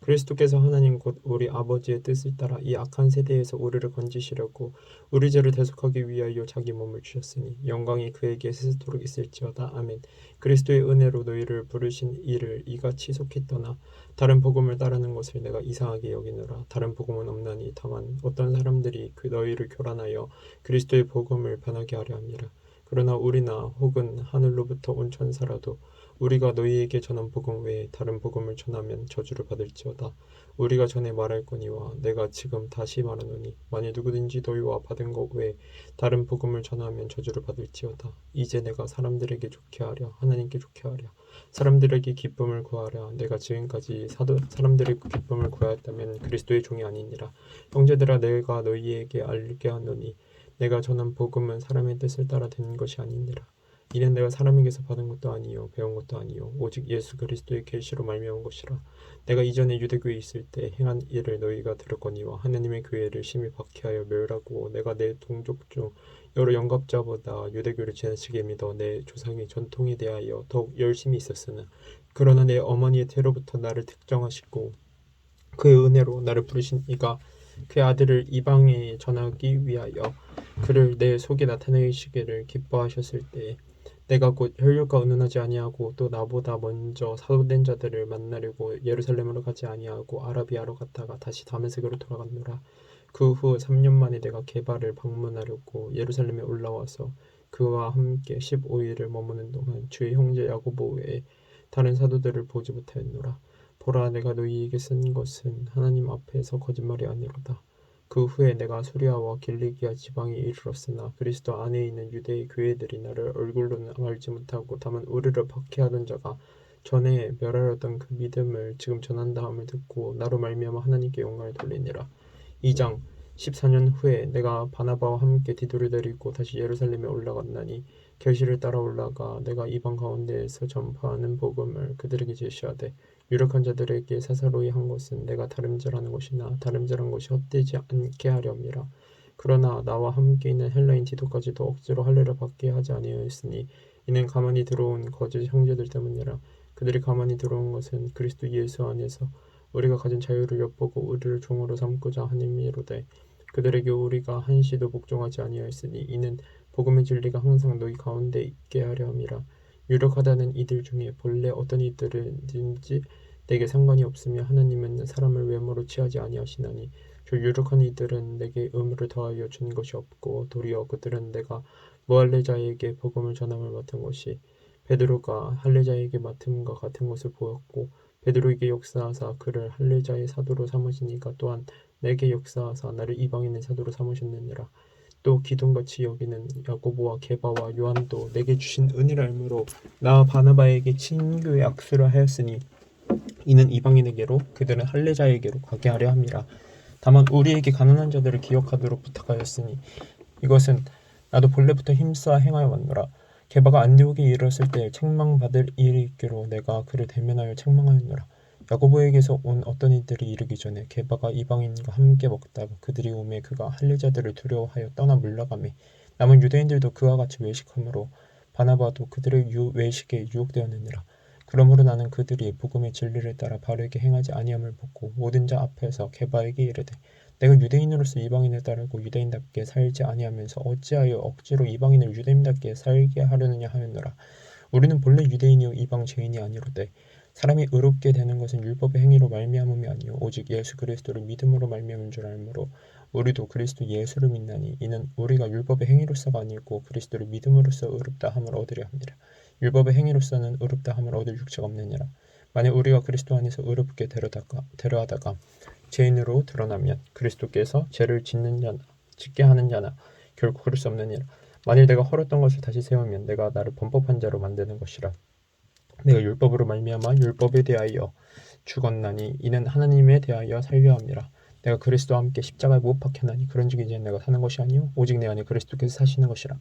그리스도께서 하나님 곧 우리 아버지의 뜻을 따라 이 악한 세대에서 우리를 건지시려고 우리 죄를 대속하기 위하여 자기 몸을 주셨으니 영광이 그에게 세세토록 있을지어다. 아멘. 그리스도의 은혜로 너희를 부르신 이를 이같이 속히 떠나 다른 복음을 따르는 것을 내가 이상하게 여기노라 다른 복음은 없나니 다만 어떤 사람들이 그 너희를 교란하여 그리스도의 복음을 변하게 하려 함이라. 그러나 우리나 혹은 하늘로부터 온 천사라도 우리가 너희에게 전한 복음 외에 다른 복음을 전하면 저주를 받을지어다. 우리가 전에 말할거니와 내가 지금 다시 말하노니 만일 누구든지 너희와 받은 것 외에 다른 복음을 전하면 저주를 받을지어다. 이제 내가 사람들에게 좋게 하랴 하나님께 좋게 하랴 사람들에게 기쁨을 구하랴 내가 지금까지 사도, 사람들의 기쁨을 구하였다면 그리스도의 종이 아니니라. 형제들아 내가 너희에게 알게 하노니 내가 전한 복음은 사람의 뜻을 따라 된 것이 아니니라. 이는 내가 사람에게서 받은 것도 아니요 배운 것도 아니요 오직 예수 그리스도의 계시로 말미암은 것이라 내가 이전에 유대교에 있을 때 행한 일을 너희가 들었거니와 하나님의 교회를 심히 박해하여 멸하고 내가 내 동족 중 여러 영갑자보다 유대교를 지나치게 믿어 내 조상의 전통에 대하여 더욱 열심히 있었으나 그러나 내 어머니의 태로부터 나를 특정하시고 그의 은혜로 나를 부르신 이가 그의 아들을 이방에 전하기 위하여 그를 내 속에 나타내시기를 기뻐하셨을 때에 내가 곧 혈육과 의논하지 아니하고 또 나보다 먼저 사도된 자들을 만나려고 예루살렘으로 가지 아니하고 아라비아로 갔다가 다시 다메섹으로 돌아갔노라. 그 후 3년 만에 내가 게바를 방문하려고 예루살렘에 올라와서 그와 함께 15일을 머무는 동안 주의 형제 야고보 외에 다른 사도들을 보지 못하였노라. 보라 내가 너희에게 쓴 것은 하나님 앞에서 거짓말이 아니로다 그 후에 내가 수리아와 길리기아 지방에 이르렀으나 그리스도 안에 있는 유대의 교회들이 나를 얼굴로는 알지 못하고 다만 우리를 박해하던 자가 전에 멸하였던 그 믿음을 지금 전한다함을 듣고 나로 말미암아 하나님께 영광을 돌리니라. 2장 14년 후에 내가 바나바와 함께 디도를 데리고 다시 예루살렘에 올라갔나니 결실을 따라 올라가 내가 이방 가운데에서 전파하는 복음을 그들에게 제시하되 유력한 자들에게 사사로이 한 것은 내가 다름질하는 것이나 다름질한 것이 헛되지 않게 하렵니다. 그러나 나와 함께 있는 헬라인 디도까지도 억지로 할례를 받게 하지 아니하였으니 이는 가만히 들어온 거짓 형제들 때문이라 그들이 가만히 들어온 것은 그리스도 예수 안에서 우리가 가진 자유를 엿보고 우리를 종으로 삼고자 하님이로되 그들에게 우리가 한시도 복종하지 아니하였으니 이는 복음의 진리가 항상 너희 가운데 있게 하려 함이라 유력하다는 이들 중에 본래 어떤 이들은지 내게 상관이 없으며 하나님은 사람을 외모로 취하지 아니하시나니 저 유력한 이들은 내게 의무를 더하여 준 것이 없고 도리어 그들은 내가 무할례자에게 복음을 전함을 맡은 것이 베드로가 할례자에게 맡음과 같은 것을 보았고 베드로에게 역사하사 그를 할례자의 사도로 삼으시니까 또한 내게 역사하사 나를 이방인의 사도로 삼으셨느니라 또 기둥같이 여기는 야고보와 게바와 요한도 내게 주신 은혜를 알므로 나 바나바에게 친교의 악수를 하였으니 이는 이방인에게로 그들은 할례자에게로 가게 하려 함이라. 다만 우리에게 가난한 자들을 기억하도록 부탁하였으니 이것은 나도 본래부터 힘써 행하여 왔노라. 게바가 안디옥에 이르렀을 때 책망받을 일이 있기로 내가 그를 대면하여 책망하였노라 야고보에게서 온 어떤 이들이 이르기 전에 게바가 이방인과 함께 먹다가 그들이 오매 그가 할례자들을 두려워하여 떠나 물러가매 남은 유대인들도 그와 같이 외식하므로 바나바도 그들의 유, 외식에 유혹되었느니라. 그러므로 나는 그들이 복음의 진리를 따라 바르게 행하지 아니함을 보고 모든 자 앞에서 게바에게 이르되 내가 유대인으로서 이방인을 따르고 유대인답게 살지 아니하면서 어찌하여 억지로 이방인을 유대인답게 살게 하려느냐 하였노라. 우리는 본래 유대인이요 이방 죄인이 아니로되 사람이 의롭게 되는 것은 율법의 행위로 말미암음이 아니요 오직 예수 그리스도를 믿음으로 말미암은 줄 알므로 우리도 그리스도 예수를 믿나니 이는 우리가 율법의 행위로서가 아니고 그리스도를 믿음으로써 의롭다 함을 얻으려 합니다. 율법의 행위로서는 의롭다 함을 얻을 육체가 없느니라. 만약 우리가 그리스도 안에서 의롭게 되려다가 되려하다가 죄인으로 드러나면 그리스도께서 죄를 짓는 자나 짓게 하는 자나 결코 그럴 수 없느니라. 만일 내가 헐었던 것을 다시 세우면 내가 나를 범법한 자로 만드는 것이라. 내가 율법으로 말미암아 율법에 대하여 죽었나니 이는 하나님에 대하여 살려 함이라. 내가 그리스도와 함께 십자가에 못 박혔나니 그런즉 이제 내가 사는 것이 아니요 오직 내 안에 그리스도께서 사시는 것이라.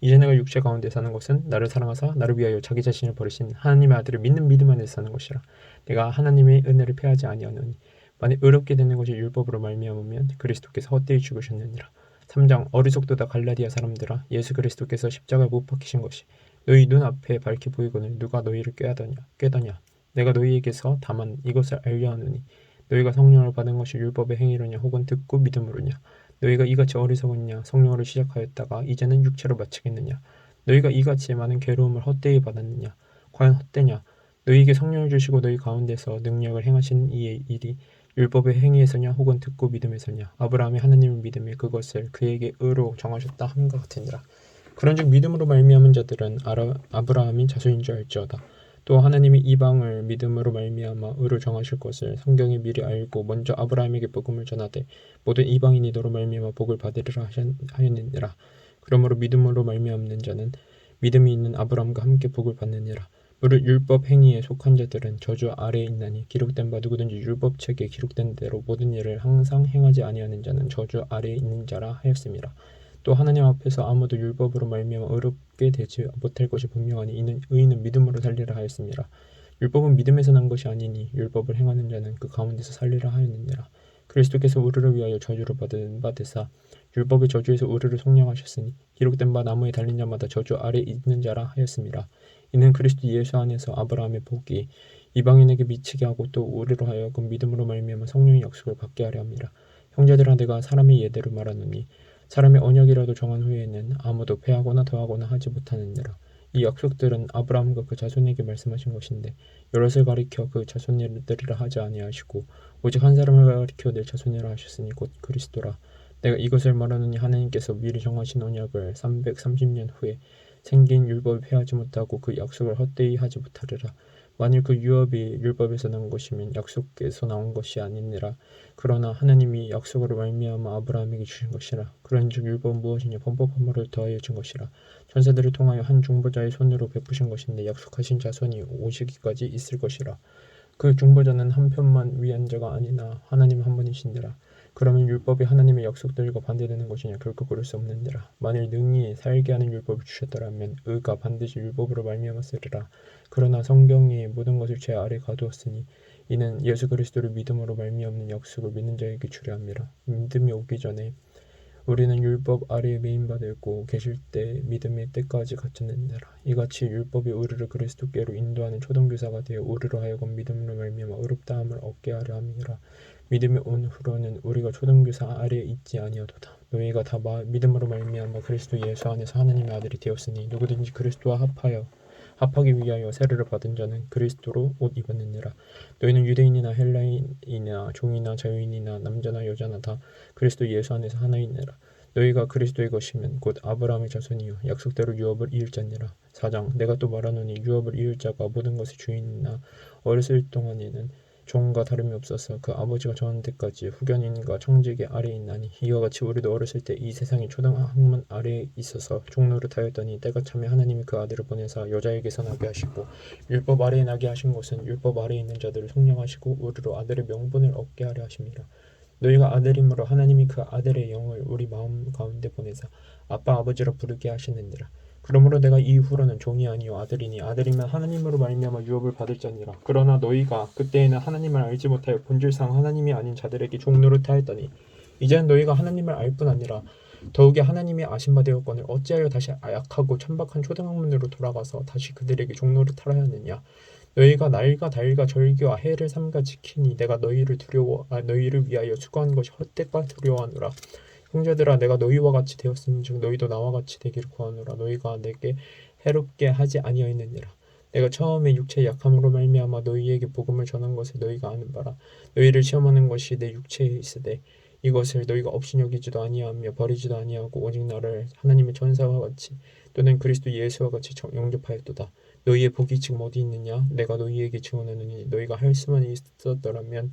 이제 내가 육체 가운데 사는 것은 나를 사랑하사 나를 위하여 자기 자신을 버리신 하나님의 아들을 믿는 믿음 안에서 사는 것이라. 내가 하나님의 은혜를 패하지 아니하노니 만일 의롭게 되는 것이 율법으로 말미암으면 그리스도께서 헛되이 죽으셨느니라. 3장 어리석도다 갈라디아 사람들아 예수 그리스도께서 십자가에 못 박히신 것이 너희 눈앞에 밝히 보이거늘 누가 너희를 꾀하더냐? 꾀더냐? 내가 너희에게서 다만 이것을 알려 하노니 너희가 성령을 받은 것이 율법의 행위로냐 혹은 듣고 믿음으로냐? 너희가 이같이 어리석었냐? 성령으로 시작하였다가 이제는 육체로 마치겠느냐? 너희가 이같이 많은 괴로움을 헛되이 받았느냐? 과연 헛되냐? 너희에게 성령을 주시고 너희 가운데서 능력을 행하시는 이의 일이 율법의 행위에서냐 혹은 듣고 믿음에서냐? 아브라함이 하나님을 믿음에 그것을 그에게 의로 정하셨다 함과 같으니라 그런즉 믿음으로 말미암은 자들은 아라, 아브라함이 자손인 줄 알지어다. 또 하나님이 이방을 믿음으로 말미암아 의로 정하실 것을 성경이 미리 알고 먼저 아브라함에게 복음을 전하되 모든 이방인이 너로 말미암아 복을 받으리라 하였느니라. 그러므로 믿음으로 말미암는 자는 믿음이 있는 아브라함과 함께 복을 받느니라. 무릇 율법 행위에 속한 자들은 저주 아래에 있나니 기록된 바 누구든지 율법 책에 기록된 대로 모든 일을 항상 행하지 아니하는 자는 저주 아래에 있는 자라 하였습니다. 또 하나님 앞에서 아무도 율법으로 말미암아 의롭게 되지 못할 것이 분명하니 이는 의인은 믿음으로 살리라 하였습니다. 율법은 믿음에서 난 것이 아니니 율법을 행하는 자는 그 가운데서 살리라 하였느니라. 그리스도께서 우리를 위하여 저주를 받은 바 되사 율법의 저주에서 우리를 속량하셨으니 기록된 바 나무에 달린 자마다 저주 아래 에 있는 자라 하였습니다. 이는 그리스도 예수 안에서 아브라함의 복이 이방인에게 미치게 하고 또 우리로 하여금 믿음으로 말미암아 성령의 약속을 받게 하려 함이라. 형제들아 내가 사람의 예대로 말하노니 사람의 언약이라도 정한 후에는 아무도 패하거나 더하거나 하지 못하느니라. 이 약속들은 아브라함과 그 자손에게 말씀하신 것인데 여럿을 가리켜 그 자손들이라 하지 아니하시고 오직 한 사람을 가리켜 내 자손이라 하셨으니 곧 그리스도라. 내가 이것을 말하노니 하나님께서 미리 정하신 언약을 330년 후에 생긴 율법을 폐하지 못하고 그 약속을 헛되이 하지 못하리라. 만일 그 유업이 율법에서 난 것이면 약속에서 나온 것이 아니니라. 그러나 하나님이 약속으로 말미암아 아브라함에게 주신 것이라. 그런즉 율법은 무엇이냐 범법한 바를 더하여 준 것이라. 천사들을 통하여 한 중보자의 손으로 베푸신 것인데 약속하신 자손이 오시기까지 있을 것이라. 그 중보자는 한 편만 위한 자가 아니나 하나님 한 분이신지라. 그러면 율법이 하나님의 약속들과 반대되는 것이냐? 결코 그럴 수 없는지라. 만일 능히 살게 하는 율법을 주셨더라면 의가 반드시 율법으로 말미암았으리라. 그러나 성경이 모든 것을 제 아래 가두었으니 이는 예수 그리스도를 믿음으로 말미암는 약속을 믿는 자에게 주려 함이라. 믿음이 오기 전에 우리는 율법 아래에 메인받았고 계실 때 믿음의 때까지 갇혔느니라. 이같이 율법이 우리를 그리스도께로 인도하는 초등교사가 되어 우리로 하여금 믿음으로 말미암아 의롭다함을 얻게 하려 함이라 믿음이 온 후로는 우리가 초등교사 아래에 있지 아니하도다. 너희가 다 마- 믿음으로 말미암아 그리스도 예수 안에서 하나님의 아들이 되었으니 누구든지 그리스도와 합하여 합하기 위하여 세례를 받은 자는 그리스도로 옷 입었느니라. 너희는 유대인이나 헬라인이나 종이나 자유인이나 남자나 여자나 다 그리스도 예수 안에서 하나이니라. 너희가 그리스도의 것이면 곧 아브라함의 자손이요 약속대로 유업을 이을 자니라. 4장 내가 또 말하노니 유업을 이을 자가 모든 것의 주인이나 어렸을 동안에는 종과 다름이 없어서 그 아버지가 정한 때까지 후견인과 청지기 아래에 있나니 이와 같이 우리도 어렸을 때 이 세상의 초등 학문 아래에 있어서 종노릇하였더니 때가 차면 하나님이 그 아들을 보내사 여자에게서 나게 하시고 율법 아래에 나게 하신 것은 율법 아래에 있는 자들을 속량하시고 우리로 아들의 명분을 얻게 하려 하심이라 너희가 아들이므로 하나님이 그 아들의 영을 우리 마음 가운데 보내사 아빠 아버지라 부르게 하시느니라 그러므로 내가 이후로는 종이 아니요 아들이니 아들이면 하나님으로 말미암아 유업을 받을 자니라 그러나 너희가 그때에는 하나님을 알지 못하여 본질상 하나님이 아닌 자들에게 종노릇하였더니 이제는 너희가 하나님을 알 뿐 아니라 더욱이 하나님이 아신 바 되었거늘 어찌하여 다시 약하고 천박한 초등학문으로 돌아가서 다시 그들에게 종노릇하라 하느냐? 너희가 날과 달과 절기와 해를 삼가 지키니 내가 너희를 두려워 아, 너희를 위하여 수고한 것이 헛되까 두려워하노라 형제들아 내가 너희와 같이 되었음즉 너희도 나와 같이 되기를 구하노라. 너희가 내게 해롭게 하지 아니하였느니라. 내가 처음에 육체의 약함으로 말미암아 너희에게 복음을 전한 것을 너희가 아는 바라. 너희를 시험하는 것이 내 육체에 있으되 이것을 너희가 업신여기지도 아니하며 버리지도 아니하고 오직 나를 하나님의 전사와 같이 또는 그리스도 예수와 같이 정- 영접하였도다. 너희의 복이 지금 어디 있느냐? 내가 너희에게 증언하느니 너희가 할 수만 있었더라면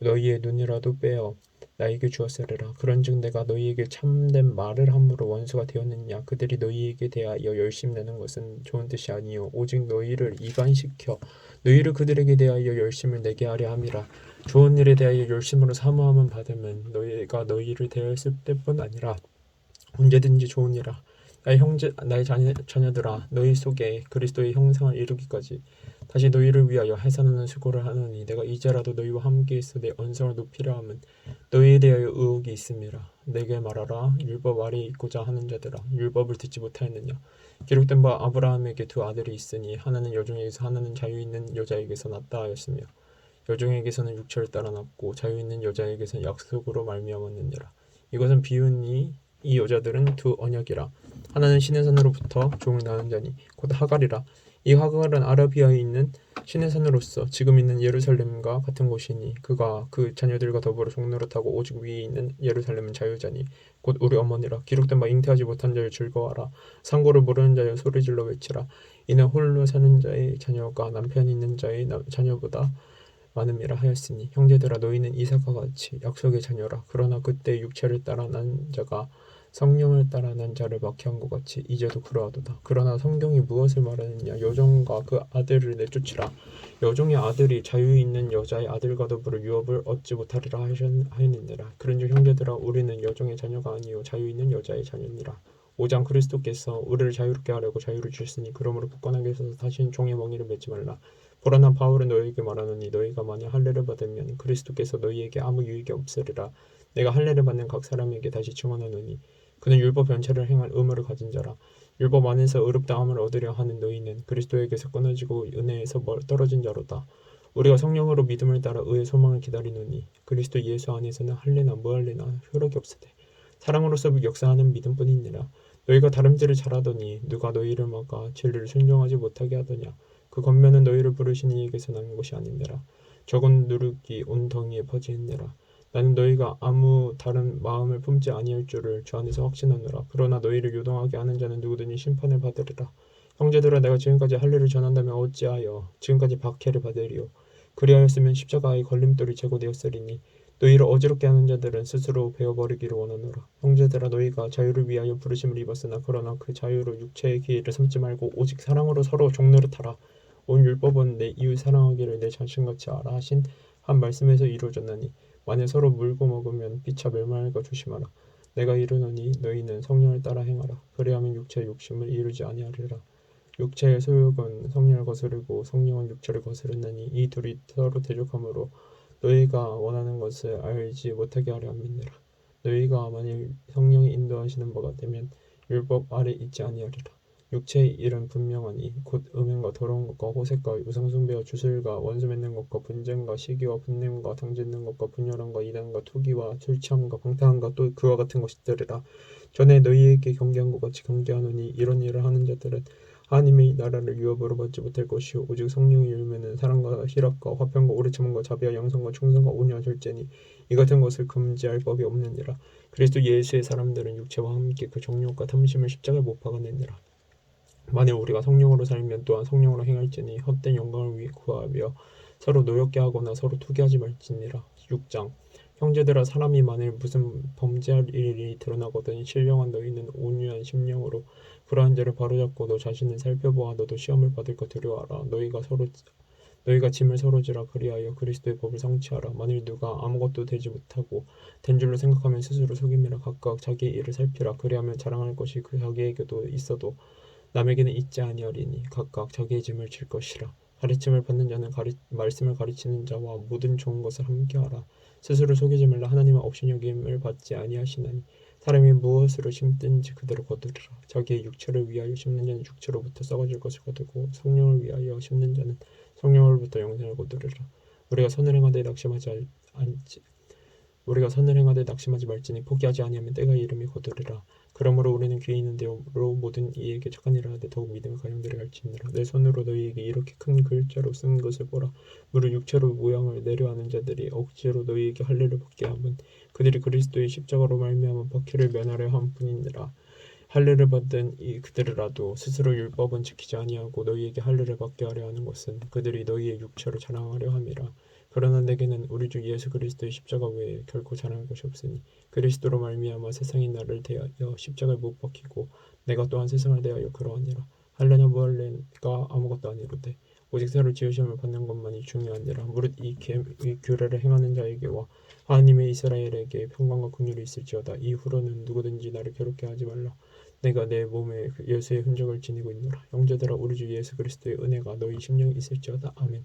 너희의 눈이라도 빼어 나에게 주었으리라. 그런즉 내가 너희에게 참된 말을 함으로 원수가 되었느냐? 그들이 너희에게 대하여 열심 내는 것은 좋은 뜻이 아니요. 오직 너희를 이간시켜 너희를 그들에게 대하여 열심을 내게 하려 함이라. 좋은 일에 대하여 열심으로 사모함은 받으면 너희가 너희를 대하였을 때뿐 아니라 언제든지 좋으니라 나의 형제 나의 자녀, 자녀들아 너희 속에 그리스도의 형상을 이루기까지 다시 너희를 위하여 해산하는 수고를 하노니 내가 이제라도 너희와 함께 있어 내 언성을 높이려 함은 너희에 대하여 의혹이 있음이라. 내게 말하라. 율법 아래에 있고자 하는 자들아 율법을 듣지 못하였느냐? 기록된 바 아브라함에게 두 아들이 있으니 하나는 여종에게서 하나는 자유 있는 여자에게서 났다 하였으며 여종에게서는 육체를 따라 났고 자유 있는 여자에게서는 약속으로 말미암았느니라. 이것은 비유니 이 여자들은 두 언약이라 하나는 신의 산으로부터 종을 낳은 자니 곧 하갈이라. 이 하갈은 아라비아에 있는 신의 산으로서 지금 있는 예루살렘과 같은 곳이니 그가 그 자녀들과 더불어 종노릇하고 오직 위에 있는 예루살렘은 자유자니 곧 우리 어머니라. 기록된 바 잉태하지 못한 자여 즐거워하라. 상고를 모르는 자여 소리질러 외치라. 이는 홀로 사는 자의 자녀가 남편이 있는 자의 남- 자녀보다 많음이라 하였으니 형제들아 너희는 이삭과 같이 약속의 자녀라. 그러나 그때 육체를 따라 난 자가 성령을 따라 난 자를 막해한 것 같이 이제도 그러하도다. 그러나 성경이 무엇을 말하느냐? 여종과 그 아들을 내쫓으라. 여종의 아들이 자유 있는 여자의 아들과 더불어 유업을 얻지 못하리라 하였느니라. 그런즉 형제들아 우리는 여종의 자녀가 아니요 자유 있는 여자의 자녀니라. 오장 그리스도께서 우리를 자유롭게 하려고 자유를 주셨으니 그러므로 굳건하게 서서 다시는 종의 멍이를 맺지 말라. 보라 난 바울은 너희에게 말하노니 너희가 만약 할례를 받으면 그리스도께서 너희에게 아무 유익이 없으리라. 내가 할례를 받는 각 사람에게 다시 증언하노니 그는 율법 변체를 행할 의무를 가진 자라. 율법 안에서 의롭다함을 얻으려 하는 너희는 그리스도에게서 끊어지고 은혜에서 멀 떨어진 자로다. 우리가 성령으로 믿음을 따라 의의 소망을 기다리노니 그리스도 예수 안에서는 할례나 무할례나 효력이 없으되 사랑으로서 역사하는 믿음뿐이니라. 너희가 다름질을 잘하더니 누가 너희를 막아 진리를 순종하지 못하게 하더냐. 그 겉면은 너희를 부르신 이에게서 난 것이 아니니라. 적은 누룩이 온 덩이에 퍼지느니라 나는 너희가 아무 다른 마음을 품지 아니할 줄을 주 안에서 확신하노라. 그러나 너희를 요동하게 하는 자는 누구든지 심판을 받으리라. 형제들아 내가 지금까지 할례를 전한다면 어찌하여 지금까지 박해를 받으리요? 그리하였으면 십자가의 걸림돌이 제거되었으리니 너희를 어지럽게 하는 자들은 스스로 베어버리기를 원하노라. 형제들아 너희가 자유를 위하여 부르심을 입었으나 그러나 그 자유로 육체의 기회를 삼지 말고 오직 사랑으로 서로 종노릇하라. 온 율법은 내 이웃 사랑하기를 내 자신같이 알아 하신 한 말씀에서 이루어졌나니 만일 서로 물고 먹으면 피차 멸망할까 조심하라. 내가 이르노니 너희는 성령을 따라 행하라. 그리하면 육체의 욕심을 이루지 아니하리라. 육체의 소욕은 성령을 거스르고 성령은 육체를 거스르나니 이 둘이 서로 대적하므로 너희가 원하는 것을 알지 못하게 하려 함이니라. 너희가 만일 성령이 인도하시는 바가 되면 율법 아래 있지 아니하리라 육체의 일은 분명하니 곧 음행과 더러운 것과 호색과 우상숭배와 주술과 원수 맺는 것과 분쟁과 시기와 분냄과 당짓는 것과 분열함과 이단과 투기와 술 취함과 방탕함과 또 그와 같은 것이더리라. 전에 너희에게 경계한 것 같이 경계하노니 이런 일을 하는 자들은 하나님의 나라를 유업으로 받지 못할 것이요 오직 성령의 열매는 사랑과 희락과 화평과 오래 참음과 자비와 양성과 충성과 온유와 절제니 이 같은 것을 금지할 법이 없느니라. 그리스도 예수의 사람들은 육체와 함께 그 정욕과 탐심을 십자가에 못 박아내니라 만일 우리가 성령으로 살면 또한 성령으로 행할지니 헛된 영광을 위해 구하며 서로 노엽게 하거나 서로 투기하지 말지니라. 6장. 형제들아 사람이 만일 무슨 범죄할 일이 드러나거든 신령한 너희는 온유한 심령으로 그러한 죄를 바로잡고 너 자신을 살펴보아 너도 시험을 받을 것 두려워하라. 너희가 서로 너희가 짐을 서로 지라. 그리하여 그리스도의 법을 성취하라. 만일 누가 아무것도 되지 못하고 된 줄로 생각하면 스스로 속임이라. 각각 자기의 일을 살피라. 그리하면 자랑할 것이 그 자기에게도 있어도 남에게는 있지 아니하리니 각각 자기의 짐을 질 것이라. 가르침을 받는 자는 가리, 말씀을 가르치는 자와 모든 좋은 것을 함께하라. 스스로 속이지 말라. 하나님은 없인 여김을 받지 아니하시나니 사람이 무엇으로 심든지 그대로 거두리라. 자기의 육체를 위하여 심는 자는 육체로부터 썩어질 것을 거두고 성령을 위하여 심는 자는 성령으로부터 영생을 거두리라. 우리가 선을 행하되 낙심하지 알- 않지 우리가 선을 행하되 낙심하지 말지니 포기하지 아니하면 때가 이름이 거두리라. 그러므로 우리는 귀에 있는 대로 모든 이에게 착한 일을 하되 더욱 믿음을 가정들에 갈지니라. 내 손으로 너희에게 이렇게 큰 글자로 쓴 것을 보라. 무릇 육체로 모양을 내려하는 자들이 억지로 너희에게 할례를 받게 함은 그들이 그리스도의 십자가로 말미암아 박해를 면하려 함 뿐이니라. 할례를 받은 이 그들이라도 스스로 율법은 지키지 아니하고 너희에게 할례를 받게 하려 하는 것은 그들이 너희의 육체로 자랑하려 함이라 그러나 내게는 우리 주 예수 그리스도의 십자가 외에 결코 자랑할 것이 없으니 그리스도로 말미암아 세상이 나를 대하여 십자가에 못 박히고 내가 또한 세상을 대하여 그러하니라. 할례나 무할례가 아무것도 아니로되 오직 새로 지으심을 받는 것만이 중요하니라. 무릇 이, 계, 이 규례를 행하는 자에게와 하나님의 이스라엘에게 평강과 긍휼이 있을지어다. 이후로는 누구든지 나를 괴롭게 하지 말라. 내가 내 몸에 그 예수의 흔적을 지니고 있노라. 형제들아 우리 주 예수 그리스도의 은혜가 너희 심령에 있을지어다. 아멘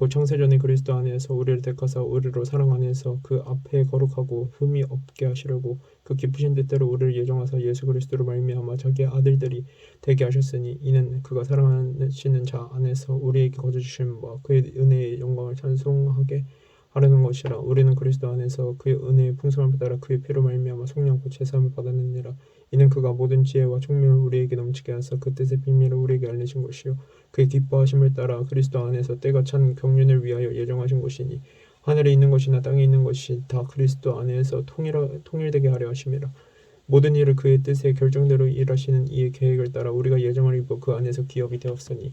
곧 창세전에 그리스도 안에서 우리를 택하사 우리로 사랑 안에서 그 앞에 거룩하고 흠이 없게 하시려고 그 기쁘신 뜻대로 우리를 예정하사 예수 그리스도로 말미암아 자기의 아들들이 되게 하셨으니 이는 그가 사랑하시는 자 안에서 우리에게 거저 주신 바 그의 은혜의 영광을 찬송하게 하려는 것이라 우리는 그리스도 안에서 그의 은혜의 풍성함을 따라 그의 피로 말미암아 속량고 제사함을 받았느니라. 이는 그가 모든 지혜와 총명을 우리에게 넘치게 하사 그 뜻의 비밀을 우리에게 알리신 것이요. 그의 기뻐하심을 따라 그리스도 안에서 때가 찬 경륜을 위하여 예정하신 것이니 하늘에 있는 것이나 땅에 있는 것이 다 그리스도 안에서 통일 통일되게 하려 하심이라. 모든 일을 그의 뜻의 결정대로 일하시는 이의 계획을 따라 우리가 예정을 입어 그 안에서 기업이 되었으니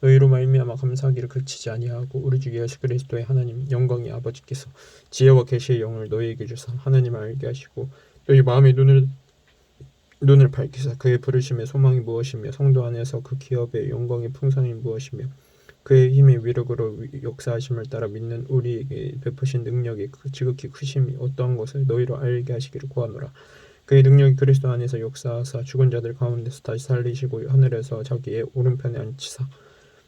너희로 말미암아 감사하기를 그치지 아니하고 우리 주 예수 그리스도의 하나님 영광의 아버지께서 지혜와 계시의 영을 너희에게 주사 하나님을 알게 하시고 너희 마음의 눈을 눈을 밝히사 그의 부르심의 소망이 무엇이며 성도 안에서 그 기업의 영광의 풍성이 무엇이며 그의 힘의 위력으로 위- 역사하심을 따라 믿는 우리에게 베푸신 능력이 그 지극히 크심이 어떠한 것을 너희로 알게 하시기를 구하노라. 그의 능력이 그리스도 안에서 역사하사 죽은 자들 가운데서 다시 살리시고 하늘에서 자기의 오른편에 앉히사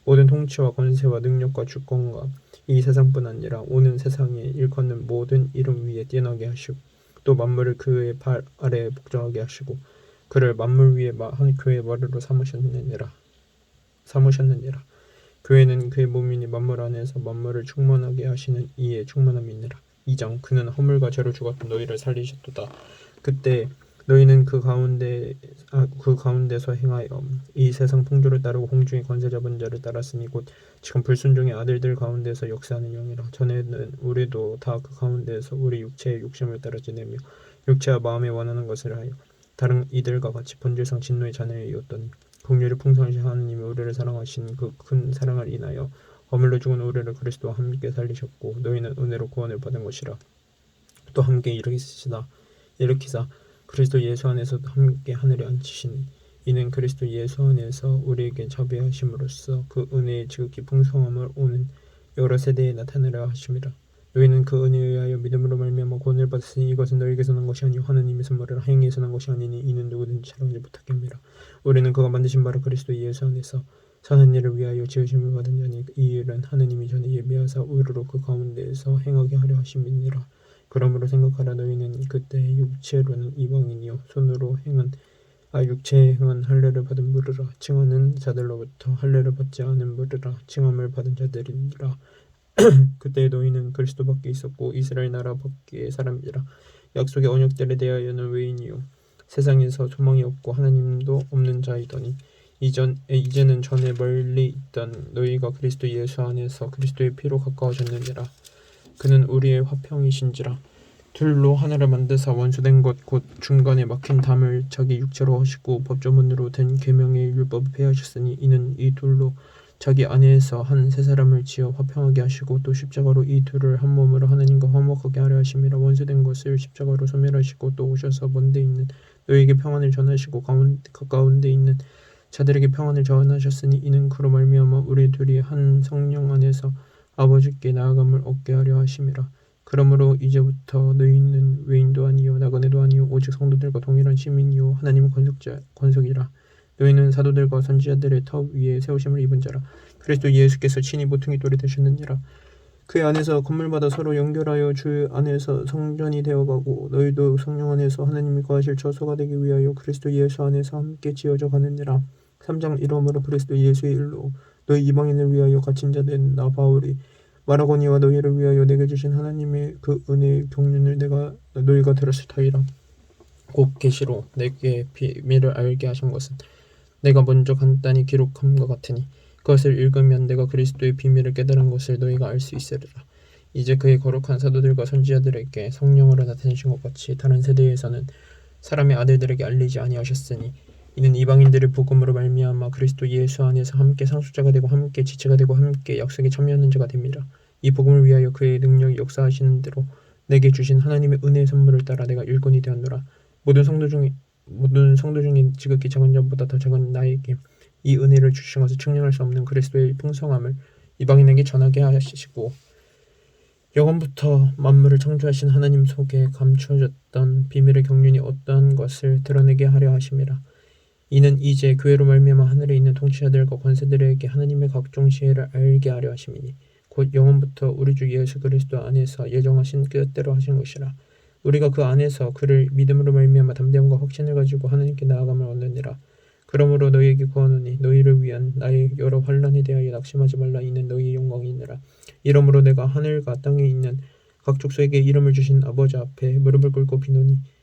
모든 통치와 권세와 능력과 주권과 이 세상뿐 아니라 오는 세상에 일컫는 모든 이름 위에 뛰어나게 하시고 또 만물을 그의 발 아래에 복종하게 하시고 그를 만물 위에 마- 한 교회의 머리로 삼으셨느니라. 삼으셨느니라. 교회는 그의 몸이니 만물 안에서 만물을 충만하게 하시는 이의 충만함이니라. 2장 그는 허물과 죄로 죽었던 너희를 살리셨도다. 그때 너희는 그 가운데 아, 그 가운데서 행하여 이 세상 풍조를 따르고 공중의 권세 잡은 자를 따랐으니 곧 지금 불순종의 아들들 가운데서 역사하는 영이라. 전에는 우리도 다 그 가운데서 우리 육체의 욕심을 따라 지내며 육체와 마음에 원하는 것을 하여 다른 이들과 같이 본질상 진노의 자녀이었더니 긍휼이 풍성하신 하나님이 우리를 사랑하신 그 큰 사랑을 인하여 허물로 죽은 우리를 그리스도와 함께 살리셨고 너희는 은혜로 구원을 받은 것이라. 또 함께 일으키시다 일으키사 그리스도 예수 안에서 함께 하늘에 앉히시니 이는 그리스도 예수 안에서 우리에게 자비하심으로써 그 은혜의 지극히 풍성함을 오는 여러 세대에 나타내려 하심이라 너희는 그 은혜에 의하여 믿음으로 말미암아 구원을 받았으니 이것은 너희에게서 난 것이 아니요 하나님의 선물을 행위에서 난 것이 아니니 이는 누구든지 자랑하지 못하게 함이라 우리는 그가 만드신 바로 그리스도 예수 안에서 선한 일을 위하여 지으심을 받은 자니 이 일은 하나님이 전에 예비하사 의로로 그 가운데에서 행하게 하려 하심이니라 그러므로 생각하라 너희는 그때 육체로는 이방인이요. 손으로 행한 아 육체에 행한 할례를 받은 무르라. 칭하는 자들로부터 할례를 받지 않은 무르라. 칭함을 받은 자들이니라. 그때 너희는 그리스도 밖에 있었고 이스라엘 나라 밖의 사람이라. 약속의 언약들에 대하여는 외인이요. 세상에서 소망이 없고 하나님도 없는 자이더니 이전 에, 이제는 전에 멀리 있던 너희가 그리스도 예수 안에서 그리스도의 피로 가까워졌느니라 그는 우리의 화평이신지라. 둘로 하나를 만드사 원수된 것 곧 중간에 막힌 담을 자기 육체로 하시고 법조문으로 된 계명의 율법을 폐하셨으니 이는 이 둘로 자기 안에서 한 세 사람을 지어 화평하게 하시고 또 십자가로 이 둘을 한 몸으로 하나님과 화목하게 하려 하심이라 원수된 것을 십자가로 소멸하시고 또 오셔서 먼데 있는 너희에게 평안을 전하시고 가운, 가까운 데 있는 자들에게 평안을 전하셨으니 이는 그로 말미암아 우리 둘이 한 성령 안에서 아버지께 나아감을 얻게 하려 하심이라. 그러므로 이제부터 너희는 외인도 아니요 나그네도 아니요 오직 성도들과 동일한 시민이요 하나님의 권속자 권속이라. 너희는 사도들과 선지자들의 터 위에 세우심을 입은 자라. 그리스도 예수께서 친히 모퉁이 돌이 되셨느니라. 그 안에서 건물마다 서로 연결하여 주 안에서 성전이 되어가고 너희도 성령 안에서 하나님이 거하실 처소가 되기 위하여 그리스도 예수 안에서 함께 지어져 가느니라. 3장 이러므로 그리스도 예수의 일로 너희 이방인을 위하여 갇힌 자 된 나 바울이 말하거니와 너희를 위하여 내게 주신 하나님의 그 은혜의 경륜을 내가 너희가 들었을 터이라. 곧 계시로 내게 비밀을 알게 하신 것은 내가 먼저 간단히 기록함과 같으니 그것을 읽으면 내가 그리스도의 비밀을 깨달은 것을 너희가 알 수 있으리라. 이제 그의 거룩한 사도들과 선지자들에게 성령으로 나타내신 것 같이 다른 세대에서는 사람의 아들들에게 알리지 아니하셨으니 이는 이방인들의 복음으로 말미암아 그리스도 예수 안에서 함께 상속자가 되고 함께 지체가 되고 함께 약속에 참여하는 자가 됩니다. 이 복음을 위하여 그의 능력이 역사하시는 대로 내게 주신 하나님의 은혜의 선물을 따라 내가 일꾼이 되었노라. 모든 성도 중에 모든 성도 중에 지극히 작은 자보다 더 작은 나에게 이 은혜를 주신 것을 측량할 수 없는 그리스도의 풍성함을 이방인에게 전하게 하시고 영원부터 만물을 창조하신 하나님 속에 감추어졌던 비밀의 경륜이 어떠한 것을 드러내게 하려 하심이라. 이는 이제 교회로 말미암아 하늘에 있는 통치자들과 권세들에게 하나님의 각종 지혜를 알게 하려 하심이니 곧 영원부터 우리 주 예수 그리스도 안에서 예정하신 뜻대로 하신 것이라. 우리가 그 안에서 그를 믿음으로 말미암아 담대함과 확신을 가지고 하나님께 나아감을 얻느니라. 그러므로 너희에게 구하노니 너희를 위한 나의 여러 환란에 대하여 낙심하지 말라. 이는 너희의 영광이니라. 이러므로 내가 하늘과 땅에 있는 각 족속에게 이름을 주신 아버지 앞에 무릎을 꿇고 비노니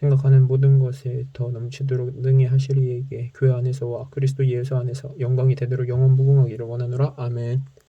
생각하는 모든 것에 더 넘치도록 능히 하실 이에게. 교회 안에서와 그리스도 예수 안에서 영광이 되도록 영원 무궁하기를 원하노라. 아멘